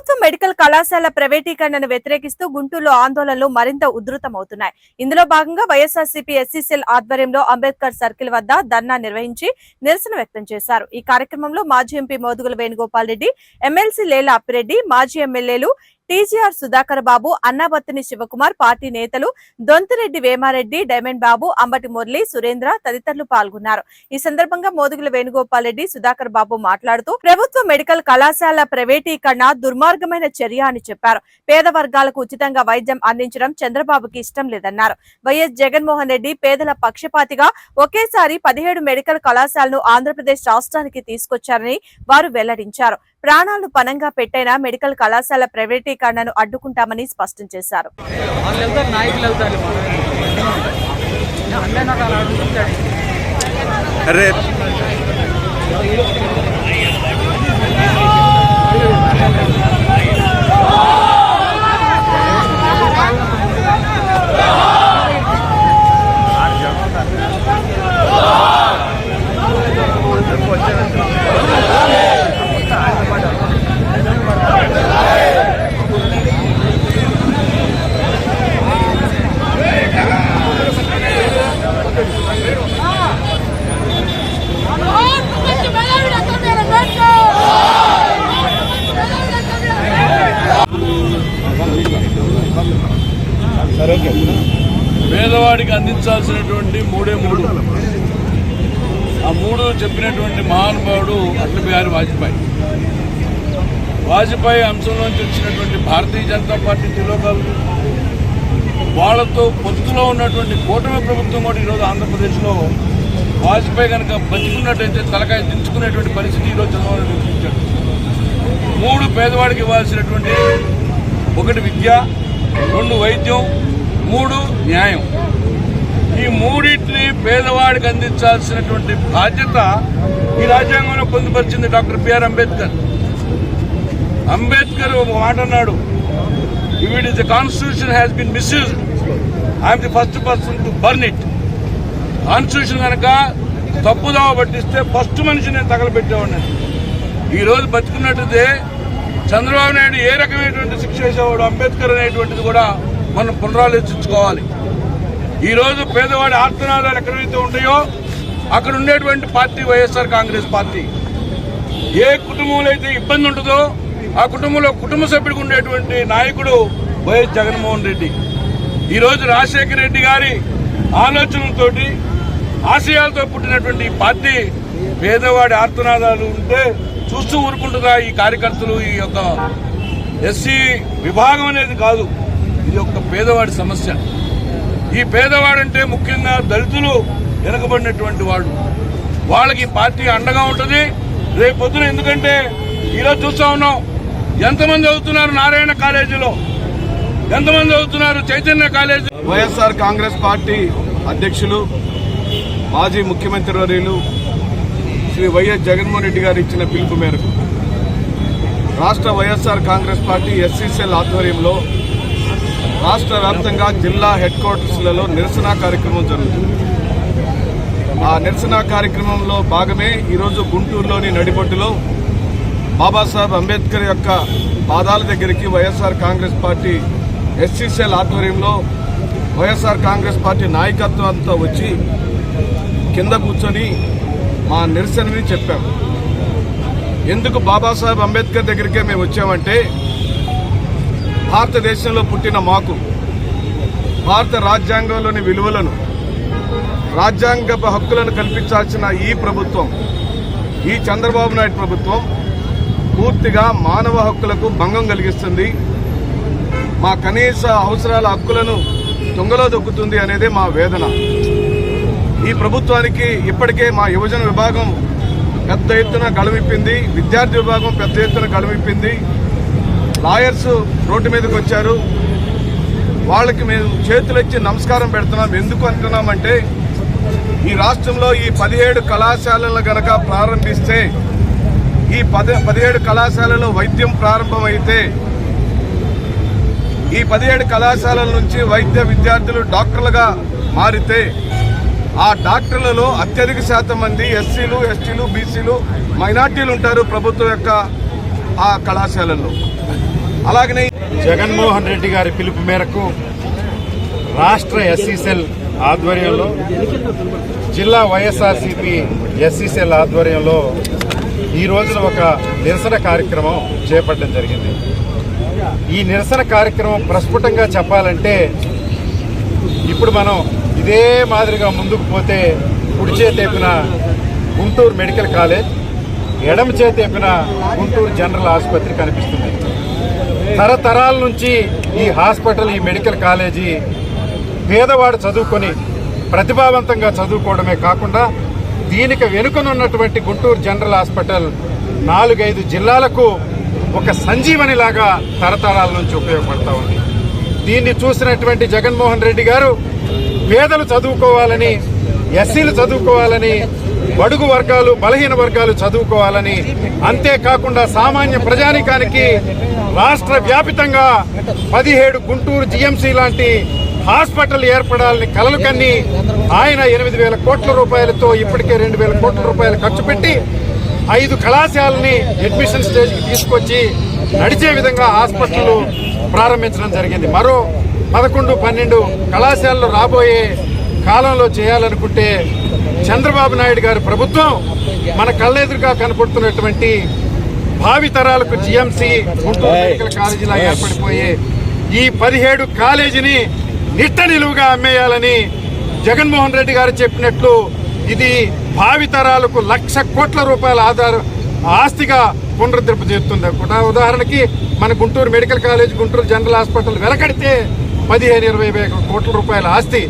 ప్రభుత్వ మెడికల్ కళాశాల ప్రైవేటీకరణను వ్యతిరేకిస్తూ గుంటూరులో ఆందోళనలు మరింత ఉధృతమవుతున్నాయి. ఇందులో భాగంగా వైఎస్ఆర్సీపీ ఎస్సీసీఎల్ ఆధ్వర్యంలో అంబేద్కర్ సర్కిల్ వద్ద ధర్నా నిర్వహించి నిరసన వ్యక్తం చేశారు. ఈ కార్యక్రమంలో మాజీ ఎంపీ మోదుగుల వేణుగోపాల్ రెడ్డి ఎమ్మెల్సీ లేల అప్పిరెడ్డి మాజీ ఎమ్మెల్యేలు టీజీఆర్ సుధాకర్ బాబు అన్నాబత్తిని శివకుమార్ పార్టీ నేతలు దొంతిరెడ్డి వేమారెడ్డి డైమండ్ బాబు అంబటి మురళి సురేంద్ర తదితరులు పాల్గొన్నారు. ఈ సందర్భంగా మోదుగుల వేణుగోపాల్ రెడ్డి సుధాకర్ బాబు మాట్లాడుతూ ప్రభుత్వ మెడికల్ కళాశాల ప్రైవేటీకరణ దుర్మార్గమైన చర్య అని చెప్పారు. పేద వర్గాలకు ఉచితంగా వైద్యం అందించడం చంద్రబాబుకి ఇష్టం లేదన్నారు. వైఎస్ జగన్మోహన్ రెడ్డి పేదల పక్షపాతిగా ఒకేసారి పదిహేడు మెడికల్ కళాశాలను ఆంధ్రప్రదేశ్ రాష్ట్రానికి తీసుకొచ్చారని వారు వెల్లడించారు. ప్రాణాలను పనంగా పెట్టైన మెడికల్ కళాశాల ప్రైవేటీకరణను అడ్డుకుంటామని స్పష్టం చేశారు. పేదవాడికి అందించాల్సినటువంటి మూడే మూడు. ఆ మూడు చెప్పినటువంటి మహానుభావుడు అటల్ బిహారీ వాజ్పేయి. వాజ్పేయి అంశంలోంచి వచ్చినటువంటి భారతీయ జనతా పార్టీ తిలోకాలు వాళ్ళతో పొత్తులో ఉన్నటువంటి కూటమి ప్రభుత్వం కూడా ఈరోజు ఆంధ్రప్రదేశ్లో వాజ్పేయి కనుక బతికున్నట్టయితే తలకాయ దించుకునేటువంటి పరిస్థితి ఈరోజు చంద్రబాబు నాయుడు చూపించాడు మూడు పేదవాడికి ఇవ్వాల్సినటువంటి ఒకటి విద్య రెండు వైద్యం మూడు న్యాయం. ఈ మూడింటిని పేదవాడికి అందించాల్సినటువంటి బాధ్యత ఈ రాజ్యాంగంలో పొందుపరిచింది డాక్టర్ బిఆర్ అంబేద్కర్. అంబేద్కర్ ఒక మాట అన్నాడు it is the constitution has been misuse I'm the first person to burn it constitution కనుక తప్పుదావ పట్టిస్తే ఫస్ట్ మనిషి నేను తగలబెట్టేవాడిని. ఈరోజు బతుకున్నట్టుదే చంద్రబాబు నాయుడు ఏ రకమైనటువంటి శిక్ష వేసేవాడు అంబేద్కర్ అనేటువంటిది కూడా మనం పునరాలోచించుకోవాలి. ఈరోజు పేదవాడి ఆర్తనాదాలు ఎక్కడైతే ఉంటాయో అక్కడ ఉండేటువంటి పార్టీ వైఎస్ఆర్ కాంగ్రెస్ పార్టీ. ఏ కుటుంబంలో అయితే ఇబ్బంది ఉంటుందో ఆ కుటుంబంలో కుటుంబ సభ్యుడికి ఉండేటువంటి నాయకుడు వైఎస్ జగన్మోహన్ రెడ్డి. ఈరోజు రాజశేఖర రెడ్డి గారి ఆలోచనలతోటి ఆశయాలతో పుట్టినటువంటి పార్టీ పేదవాడి ఆర్తనాదాలు ఉంటే చూస్తూ ఊరుకుంటుందా ఈ కార్యకర్తలు ఈ యొక్క ఎస్సీ విభాగం అనేది కాదు ఇది ఒక పేదవాడి సమస్య. ఈ పేదవాడంటే ముఖ్యంగా దళితులు వెనకబడినటువంటి వాడు వాళ్ళకి ఈ పార్టీ అండగా ఉంటుంది. రేపు ఎందుకంటే ఈరోజు చూస్తా ఉన్నాం ఎంతమంది చదువుతున్నారు నారాయణ కాలేజీలో? ఎంతమంది చదువుతున్నారు Chaitanya college? YSR Congress party అధ్యక్షులు మాజీ ముఖ్యమంత్రి వర్యులు శ్రీ వైఎస్ జగన్మోహన్ రెడ్డి గారు ఇచ్చిన పిలుపు మేరకు రాష్ట్ర వైఎస్ఆర్ కాంగ్రెస్ పార్టీ ఎస్సీసీఎల్ ఆధ్వర్యంలో రాష్ట్ర వ్యాప్తంగా జిల్లా హెడ్ క్వార్టర్స్లలో నిరసన కార్యక్రమం జరుగుతుంది. ఆ నిరసన కార్యక్రమంలో భాగమే ఈరోజు గుంటూరులోని నడిబొడ్డులో బాబాసాహెబ్ అంబేద్కర్ యొక్క పాదాల దగ్గరికి వైఎస్ఆర్ కాంగ్రెస్ పార్టీ ఎస్సీసీఎల్ ఆధ్వర్యంలో వైఎస్ఆర్ కాంగ్రెస్ పార్టీ నాయకత్వం అంతా వచ్చి కింద కూర్చొని మా నిరసనని చెప్పాం. ఎందుకు బాబాసాహెబ్ అంబేద్కర్ దగ్గరికే మేము వచ్చామంటే భారతదేశంలో పుట్టిన మాకు భారత రాజ్యాంగంలోని విలువలను రాజ్యాంగ హక్కులను కల్పించాల్సిన ఈ ప్రభుత్వం ఈ చంద్రబాబు నాయుడు ప్రభుత్వం పూర్తిగా మానవ హక్కులకు భంగం కలిగిస్తుంది. మా కనీస అవసరాల హక్కులను దొంగలో దొక్కుతుంది అనేది మా వేదన. ఈ ప్రభుత్వానికి ఇప్పటికే మా యువజన విభాగం పెద్ద ఎత్తున గళమిప్పింది విద్యార్థి విభాగం పెద్ద ఎత్తున గళమిప్పింది లాయర్స్ రోడ్డు మీదకి వచ్చారు. వాళ్ళకి మేము చేతులెచ్చి నమస్కారం పెడుతున్నాం. ఎందుకు అంటున్నామంటే ఈ రాష్ట్రంలో ఈ పదిహేడు కళాశాలలు గనక ప్రారంభిస్తే ఈ పది పదిహేడు కళాశాలలో వైద్యం ప్రారంభమైతే ఈ పదిహేడు కళాశాలల నుంచి వైద్య విద్యార్థులు డాక్టర్లుగా మారితే ఆ డాక్టర్లలో అత్యధిక శాతం మంది ఎస్సీలు ఎస్టీలు బీసీలు మైనార్టీలు ఉంటారు ప్రభుత్వం యొక్క ఆ కళాశాలల్లో. అలాగనే జగన్మోహన్ రెడ్డి గారి పిలుపు మేరకు రాష్ట్ర ఎస్సీసెల్ ఆధ్వర్యంలో జిల్లా వైఎస్ఆర్సీపీ ఎస్సీసెల్ ఆధ్వర్యంలో ఈ రోజున ఒక నిరసన కార్యక్రమం చేపట్టడం జరిగింది. ఈ నిరసన కార్యక్రమం ప్రస్ఫుటంగా చెప్పాలంటే ఇప్పుడు మనం ఇదే మాదిరిగా ముందుకు పోతే కుడి చేతేపిన గుంటూరు మెడికల్ కాలేజ్ ఎడమ చేతేపిన గుంటూరు జనరల్ ఆసుపత్రి కనిపిస్తుంది. తరతరాల నుంచి ఈ హాస్పిటల్ ఈ మెడికల్ కాలేజీ పేదవాడు చదువుకొని ప్రతిభావంతంగా చదువుకోవడమే కాకుండా దీనికి వెనుకనున్నటువంటి గుంటూరు జనరల్ హాస్పిటల్ నాలుగైదు జిల్లాలకు ఒక సంజీవనిలాగా తరతరాల నుంచి ఉపయోగపడతా ఉంది. దీన్ని చూసినటువంటి జగన్మోహన్ రెడ్డి గారు పేదలు చదువుకోవాలని ఎస్సీలు చదువుకోవాలని బడుగు వర్గాలు బలహీన వర్గాలు చదువుకోవాలని అంతేకాకుండా సామాన్య ప్రజానికానికి రాష్ట్ర వ్యాపితంగా పదిహేడు గుంటూరు జిఎంసీ లాంటి హాస్పిటల్ ఏర్పడాలని కలలు కన్ని ఆయన ఎనిమిది వేల కోట్ల రూపాయలతో ఇప్పటికే రెండు వేల కోట్ల రూపాయలు ఖర్చు పెట్టి ఐదు కళాశాలని అడ్మిషన్ స్టేజ్కి తీసుకొచ్చి నడిచే విధంగా హాస్పిటల్ ప్రారంభించడం జరిగింది. మరో పదకొండు పన్నెండు కళాశాలలు రాబోయే కాలంలో చేయాలనుకుంటే చంద్రబాబు నాయుడు గారి ప్రభుత్వం మన కళ్ళెదురుగా కనపడుతున్నటువంటి భావి తరాలకు జిఎంసి గుంటూరు మెడికల్ కాలేజీలా ఏర్పడిపోయే ఈ పదిహేడు కాలేజీని నిట్ట నిలువుగా అమ్మేయాలని జగన్మోహన్ రెడ్డి గారు చెప్పినట్లు ఇది భావి తరాలకు లక్ష కోట్ల రూపాయల ఆధార ఆస్తిగా పునరుద్ధరింపు చేస్తుంది. కూడా ఉదాహరణకి మన Guntur medical college Guntur general hospital వెలకడితే పదిహేను ఇరవై వేల కోట్ల రూపాయల ఆస్తి